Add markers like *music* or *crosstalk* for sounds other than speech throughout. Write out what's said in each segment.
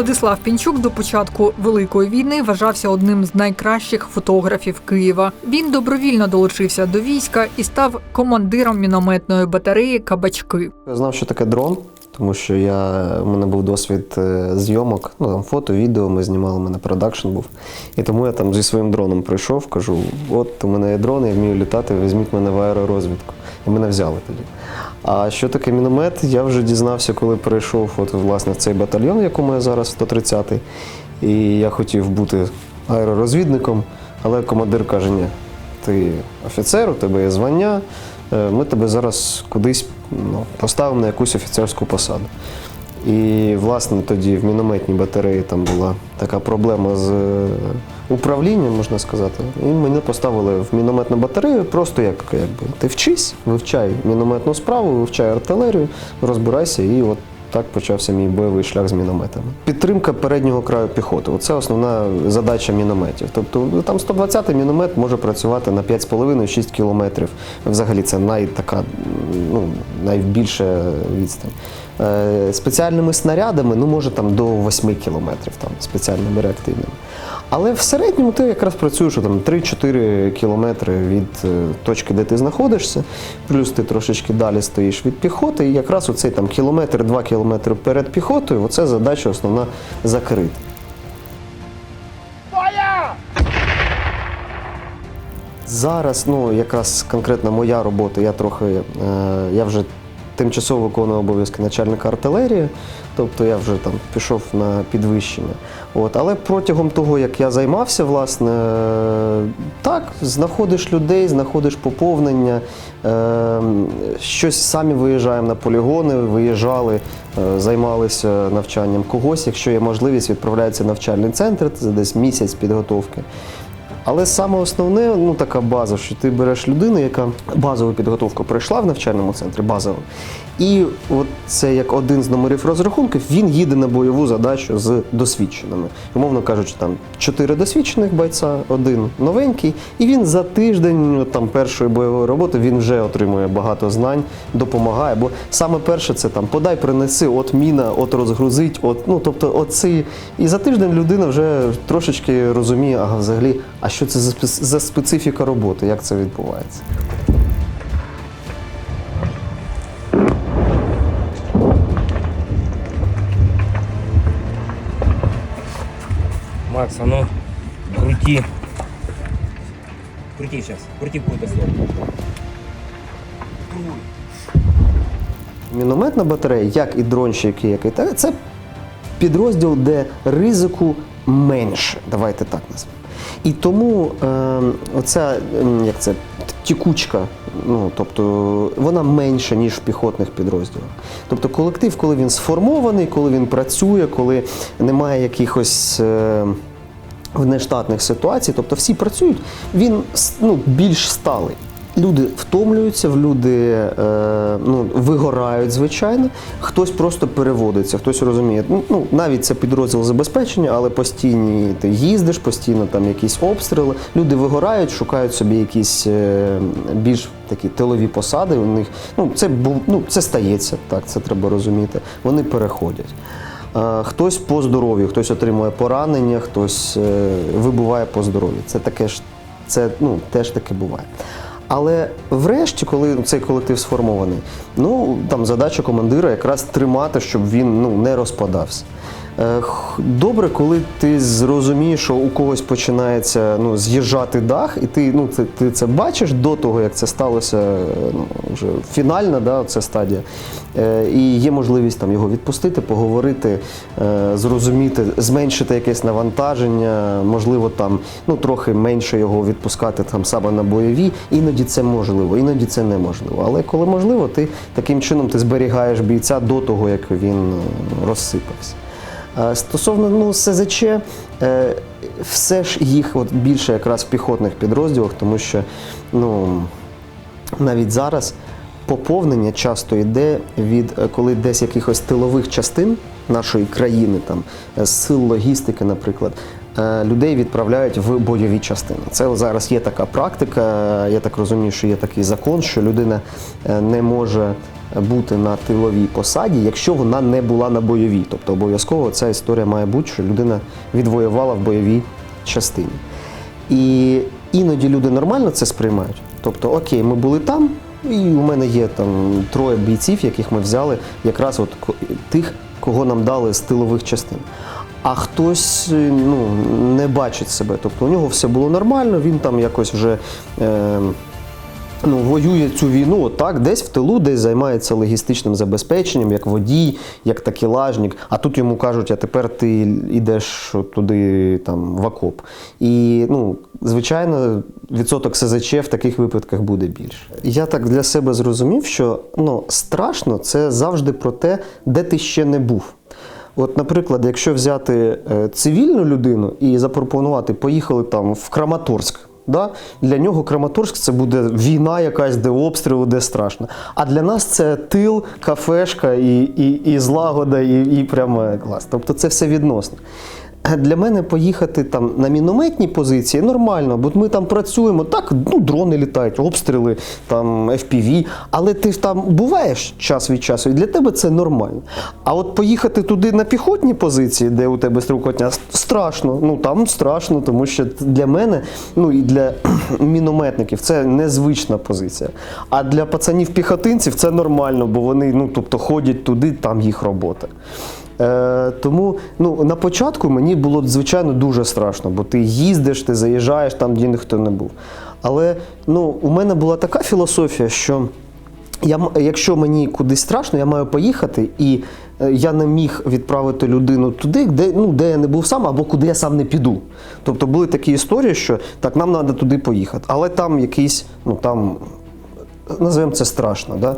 Владислав Пінчук до початку Великої війни вважався одним з найкращих фотографів Києва. Він добровільно долучився до війська і став командиром мінометної батареї Кабачки. Я знав, що таке дрон, тому що я, у мене був досвід е, зйомок, ну там фото, відео, ми знімали, у мене продакшн був. І тому я там зі своїм дроном прийшов, кажу: от у мене є дрон, я вмію літати, візьміть мене в аеророзвідку. І мене взяли тоді. А що таке міномет, я вже дізнався, коли перейшов от, власне, в цей батальйон, в якому я зараз 130-й. І я хотів бути аеророзвідником, але командир каже, ні, ти офіцер, у тебе є звання, е, ми тебе зараз кудись ну, поставимо на якусь офіцерську посаду. І, власне, тоді в мінометній батареї там була така проблема з е, управлінням, можна сказати. І мене поставили в мінометну батарею, просто як якби ти вчись, вивчай мінометну справу, вивчай артилерію, розбирайся, і от так почався мій бойовий шлях з мінометами. Підтримка переднього краю піхоти це основна задача мінометів. Тобто ну, там 120-й міномет може працювати на 5,5-6 кілометрів. Взагалі це най, така, ну, найбільша відстань. Е, Спеціальними снарядами ну, може там до 8 кілометрів там, спеціальними реактивними. Але в середньому ти якраз працюєш там 3-4 кілометри від е, точки, де ти знаходишся, плюс ти трошечки далі стоїш від піхоти, і якраз оцей там кілометр-два кілометри перед піхотою, оце задача основна закрити. Зараз, ну якраз конкретно моя робота, я трохи, е, я вже тимчасово виконую обов'язки начальника артилерії, тобто я вже там пішов на підвищення. От, але протягом того, як я займався, власне, так, знаходиш людей, знаходиш поповнення, е, щось самі виїжджаємо на полігони, виїжджали, е, займалися навчанням когось. Якщо є можливість, відправляється навчальний центр, це десь місяць підготовки. Але саме основне, ну така база, що ти береш людину, яка базову підготовку пройшла в навчальному центрі, базово. І от це як один з номерів розрахунків, він їде на бойову задачу з досвідченими. Умовно кажучи, там чотири досвідчених бойця, один новенький, і він за тиждень там першої бойової роботи він вже отримує багато знань, допомагає. Бо саме перше це там подай, принеси, от міна, от розгрузить, от ну тобто, оці. І за тиждень людина вже трошечки розуміє, ага, взагалі, а що це за за специфіка роботи, як це відбувається. Макс, а ну крути. Крути сейчас. Крути какую-то сторону. Мінометна батарея, як і дронщики, як і так, це підрозділ, де ризику менше. Давайте так назвемо. І тому е, оця ем, як це, тікучка, ну тобто вона менша, ніж в піхотних підрозділах. Тобто колектив, коли він сформований, коли він працює, коли немає якихось. Е, внештатних ситуацій, тобто всі працюють, він ну, більш сталий. Люди втомлюються, люди е, ну, вигорають, звичайно. Хтось просто переводиться, хтось розуміє. Ну, Ну, навіть це підрозділ забезпечення, але постійні ти їздиш, постійно там якісь обстріли. Люди вигорають, шукають собі якісь е, більш такі тилові посади. У них ну це був ну це стається, так це треба розуміти. Вони переходять. Е, Хтось по здоров'ю, хтось отримує поранення, хтось е, вибуває по здоров'ю. Це таке ж, це ну, теж таке буває. Але врешті, коли цей колектив сформований, ну там задача командира якраз тримати, щоб він ну, не розпадався. Е, Добре, коли ти зрозумієш, що у когось починається ну, з'їжджати дах, і ти, ну, це, ти це бачиш до того, як це сталося е, ну, вже фінальна да, ця стадія. Е, І є можливість там його відпустити, поговорити, е, зрозуміти, зменшити якесь навантаження, можливо, там ну, трохи менше його відпускати там саме на бойові. Іноді це можливо, іноді це неможливо. Але коли можливо, ти таким чином ти зберігаєш бійця до того, як він е, розсипався. Е, Стосовно ну, СЗЧ, е, все ж їх от більше якраз в піхотних підрозділах, тому що ну, навіть зараз поповнення часто йде від е, коли десь якихось тилових частин нашої країни, там сил логістики, наприклад. Людей відправляють в бойові частини. Це зараз є така практика. Я так розумію, що є такий закон, що людина не може бути на тиловій посаді, якщо вона не була на бойовій. Тобто обов'язково ця історія має бути, що людина відвоювала в бойовій частині. І іноді люди нормально це сприймають. Тобто, окей, ми були там, і у мене є там троє бійців, яких ми взяли, якраз от тих, кого нам дали з тилових частин. А хтось е, ну, не бачить себе. Тобто у нього все було нормально, він там якось вже. Е, ну, воює цю війну отак, десь в тилу, десь займається логістичним забезпеченням, як водій, як такелажник. А тут йому кажуть, а тепер ти йдеш туди там, в окоп. І ну, звичайно, відсоток СЗЧ в таких випадках буде більше. Я так для себе зрозумів, що ну, страшно це завжди про те, де ти ще не був. От, наприклад, якщо взяти е, цивільну людину і запропонувати, поїхали там в Краматорськ. Да? Для нього Краматорськ це буде війна якась, де обстріли, де страшно. А для нас це тил, кафешка і, і, і злагода, і, і прямо клас. Тобто це все відносно. Для мене поїхати там на мінометні позиції нормально, бо ми там працюємо, так, ну, дрони літають, обстріли, там FPV, але ти ж там буваєш час від часу, і для тебе це нормально. А от поїхати туди на піхотні позиції, де у тебе стрілкотня, страшно. Ну там страшно, тому що для мене, ну і для *clears throat* мінометників це незвична позиція. А для пацанів-піхотинців це нормально, бо вони ну, тобто, ходять туди, там їх робота. Е, тому ну, на початку мені було звичайно дуже страшно, бо ти їздиш, ти заїжджаєш там, де ніхто не був. Але ну, у мене була така філософія, що я, якщо мені кудись страшно, я маю поїхати, і е, я не міг відправити людину туди, де, ну, де я не був сам, або куди я сам не піду. Тобто були такі історії, що так, нам треба туди поїхати. Але там якийсь, ну там називаємо це страшно. Да?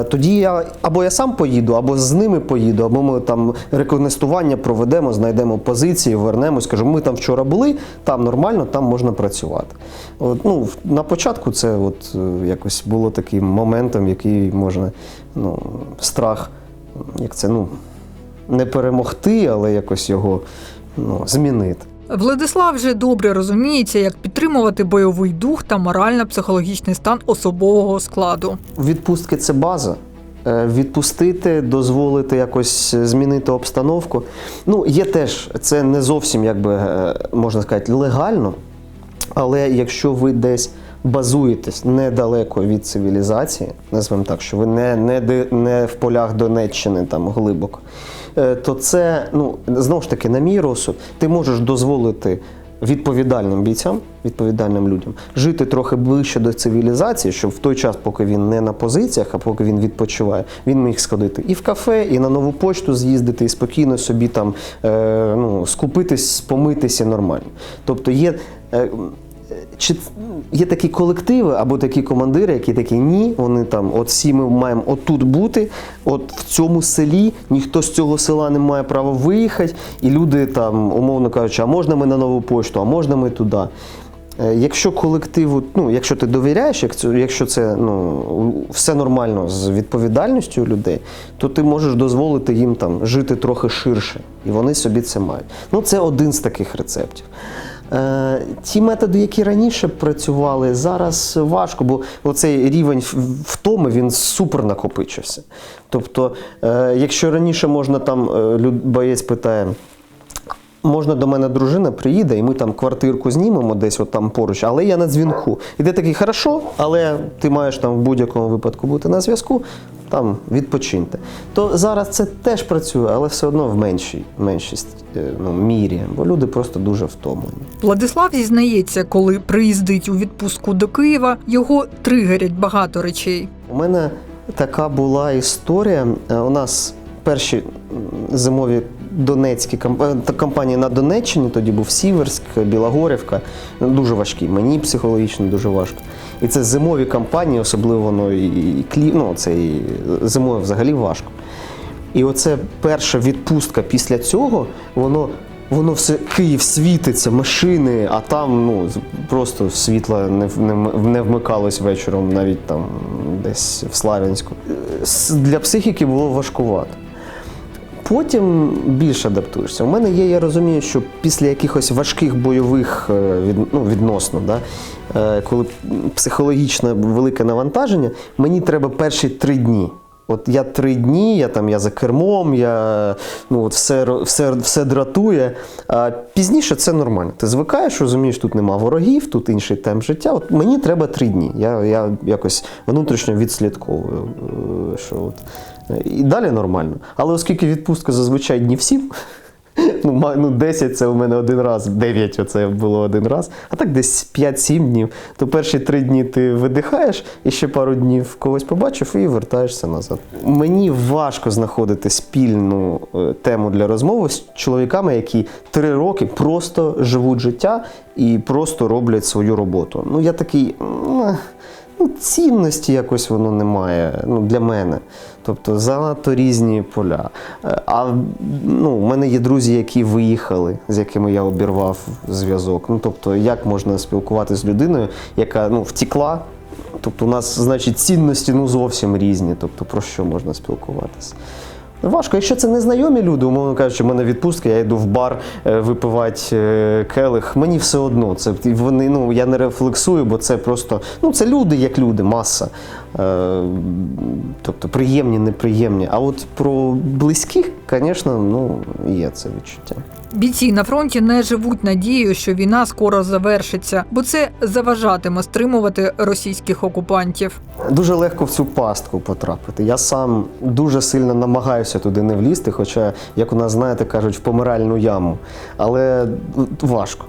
Е, Тоді я або я сам поїду, або з ними поїду, або ми там рекогнестування проведемо, знайдемо позиції, вернемось. Кажу, ми там вчора були, там нормально, там можна працювати. От, ну, на початку це от, е, якось було таким моментом, який можна ну, страх, як це, ну, не перемогти, але якось його ну, змінити. Владислав вже добре розуміється, як підтримувати бойовий дух та морально-психологічний стан особового складу. Відпустки це база. Е, Відпустити, дозволити якось змінити обстановку. Ну, є теж, це не зовсім, як би е, можна сказати, легально. Але якщо ви десь базуєтесь недалеко від цивілізації, назвемо так, що ви не, не, не в полях Донеччини там глибоко, то це, ну, знову ж таки, на мій розсуд, ти можеш дозволити відповідальним бійцям, відповідальним людям, жити трохи ближче до цивілізації, щоб в той час, поки він не на позиціях, а поки він відпочиває, він міг сходити і в кафе, і на нову почту з'їздити, і спокійно собі там е, ну, скупитись, помитися нормально. Тобто є. Е, чи є такі колективи або такі командири, які такі ні, вони там, от всі ми маємо отут бути, от в цьому селі ніхто з цього села не має права виїхати, і люди там, умовно кажучи, а можна ми на нову пошту, а можна ми туди. Е, Якщо колективу, ну якщо ти довіряєш, якщо, це ну, все нормально з відповідальністю людей, то ти можеш дозволити їм там жити трохи ширше, і вони собі це мають. Ну це один з таких рецептів. Е, ті методи, які раніше працювали, зараз важко, бо оцей рівень втоми він супер накопичився. Тобто, е, якщо раніше можна там е, боєць питає. Можна до мене дружина приїде, і ми там квартирку знімемо десь от там поруч, але я на дзвінку. І ти такий, хорошо, але ти маєш там в будь-якому випадку бути на зв'язку, там відпочиньте. То зараз це теж працює, але все одно в меншій, меншість е, ну, мірі, бо люди просто дуже втомлені. Владислав зізнається, коли приїздить у відпустку до Києва, його тригерять багато речей. У мене така була історія. Е, У нас перші зимові донецькі е, на Донеччині, тоді був Сіверськ, Білогорівка. Дуже важкі, мені психологічно дуже важко. І це зимові кампанії, особливо ну, і, клі... ну, це і зимою взагалі важко. І оце перша відпустка після цього, воно. Воно все Київ світиться, машини, а там ну просто світло не, не, не вмикалось вечором, навіть там десь в Славянську. Е, Для психіки було важкувато. Потім більше адаптуєшся. У мене є, я розумію, що після якихось важких бойових е, від, ну, відносно, да, е, коли психологічне велике навантаження, мені треба перші три дні От я три дні, я там я за кермом, я ну от все, все, все дратує. А пізніше це нормально. Ти звикаєш, розумієш, тут нема ворогів, тут інший темп життя. От мені треба три дні. Я, я якось внутрішньо відслідковую, е, що от. І далі нормально. Але оскільки відпустка зазвичай днів сім, *laughs* Ну, ну, 10 це у мене один раз, 9 оце було один раз, а так десь 5-7 днів. То перші 3 дні ти видихаєш і ще пару днів когось побачив і вертаєшся назад. Мені важко знаходити спільну е, тему для розмови з чоловіками, які 3 роки просто живуть життя і просто роблять свою роботу. Ну, я такий. Ну, цінності якось воно немає ну, для мене. Тобто занадто різні поля. Е, А ну, у мене є друзі, які виїхали, з якими я обірвав зв'язок. Ну, тобто, як можна спілкуватися з людиною, яка ну, втікла. Тобто, у нас, значить, цінності ну, зовсім різні. Тобто, про що можна спілкуватися? Важко, якщо це незнайомі люди, умовно кажучи, у мене відпустка, я йду в бар е, випивати е, келих. Мені все одно. Це вони, ну я не рефлексую, бо це просто ну це люди як люди, маса. Е, тобто приємні, неприємні. А от про близьких, звісно, ну є це відчуття. Бійці на фронті не живуть надією, що війна скоро завершиться, бо це заважатиме стримувати російських окупантів. Дуже легко в цю пастку потрапити. Я сам дуже сильно намагаюся туди не влізти, хоча, як у нас знаєте, кажуть, в помиральну яму. Але важко.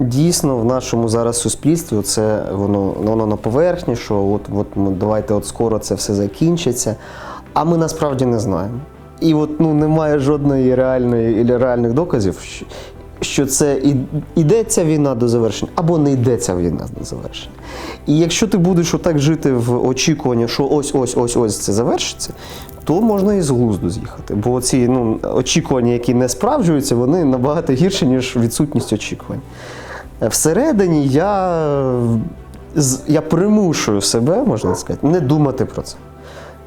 Дійсно, в нашому зараз суспільстві це воно, воно на поверхні, що от, от давайте от скоро це все закінчиться. А ми насправді не знаємо. І от ну немає жодної реальної реальних доказів, що- це і, йдеться війна до завершення, або не йдеться війна до завершення. І якщо ти будеш отак жити в очікуванні, що ось ось ось ось це завершиться, то можна і з глузду з'їхати. Бо ці ну, очікування, які не справджуються, вони набагато гірші, ніж відсутність очікувань. Всередині я, я примушую себе, можна сказати, не думати про це.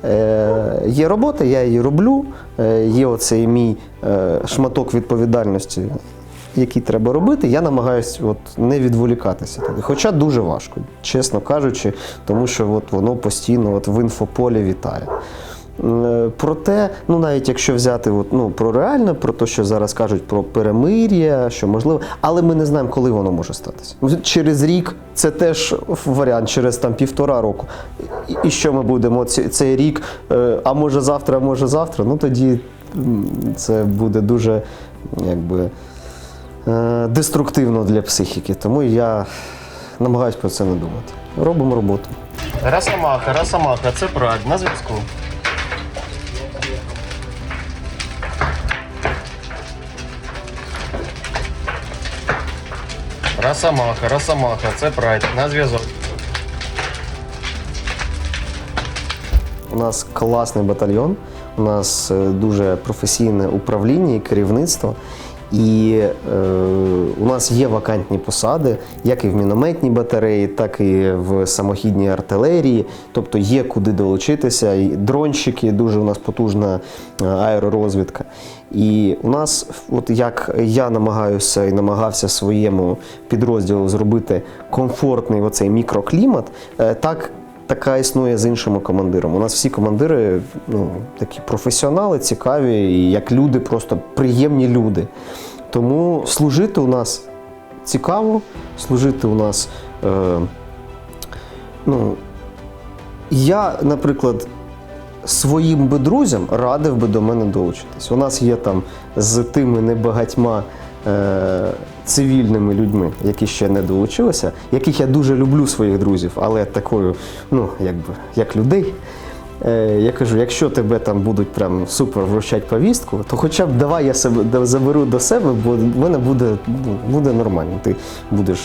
Е, є робота, я її роблю. Е, є оцей мій е, шматок відповідальності, який треба робити. Я намагаюся от, не відволікатися туди. Хоча дуже важко, чесно кажучи, тому що от, воно постійно от, в інфополі вітає. Е, Проте, ну навіть якщо взяти от, ну, про реальне, про те, що зараз кажуть про перемир'я, що можливо, але ми не знаємо, коли воно може статися. Через рік це теж варіант, через там півтора року. І, що ми будемо цей рік, е, а може завтра, а може завтра, ну тоді це буде дуже якби, е, деструктивно для психіки. Тому я намагаюся про це не думати. Робимо роботу. Росомаха, Росомаха, це прад на зв'язку. Росомаха, Росомаха, це прайд на зв'язок. У нас класний батальйон, у нас е, дуже професійне управління і керівництво. І е, у нас є вакантні посади, як і в мінометній батареї, так і в самохідній артилерії. Тобто є куди долучитися. І дронщики, дуже у нас потужна е, аеророзвідка. І у нас, от як я намагаюся і намагався своєму підрозділу зробити комфортний оцей мікроклімат, е, так така існує з іншими командирами. У нас всі командири ну, такі професіонали, цікаві, і як люди, просто приємні люди. Тому служити у нас цікаво, служити у нас. Е, ну, я, наприклад, своїм би друзям радив би до мене долучитись. У нас є там з тими небагатьма е, цивільними людьми, які ще не долучилися, яких я дуже люблю своїх друзів, але такою, ну, якби, як людей. Е, я кажу, якщо тебе там будуть прям супер вручати повістку, то хоча б давай я себе заберу до себе, бо в мене буде, ну, буде нормально. Ти будеш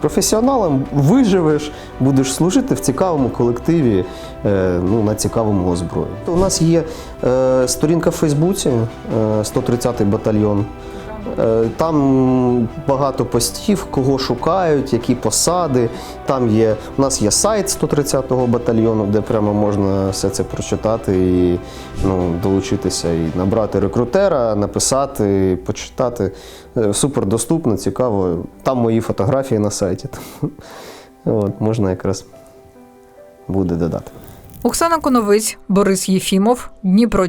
професіоналом, виживеш, будеш служити в цікавому колективі, е, ну, на цікавому озброї. У нас є е, сторінка в Фейсбуці, е, 130-й батальйон. Е, Там багато постів, кого шукають, які посади. Там є, у нас є сайт 130-го батальйону, де прямо можна все це прочитати і ну, долучитися і набрати рекрутера, написати, почитати. Е, Супер доступно, цікаво. Там мої фотографії на сайті. *laughs* От, можна якраз буде додати. Оксана Коновиць, Борис Єфімов, Дніпро.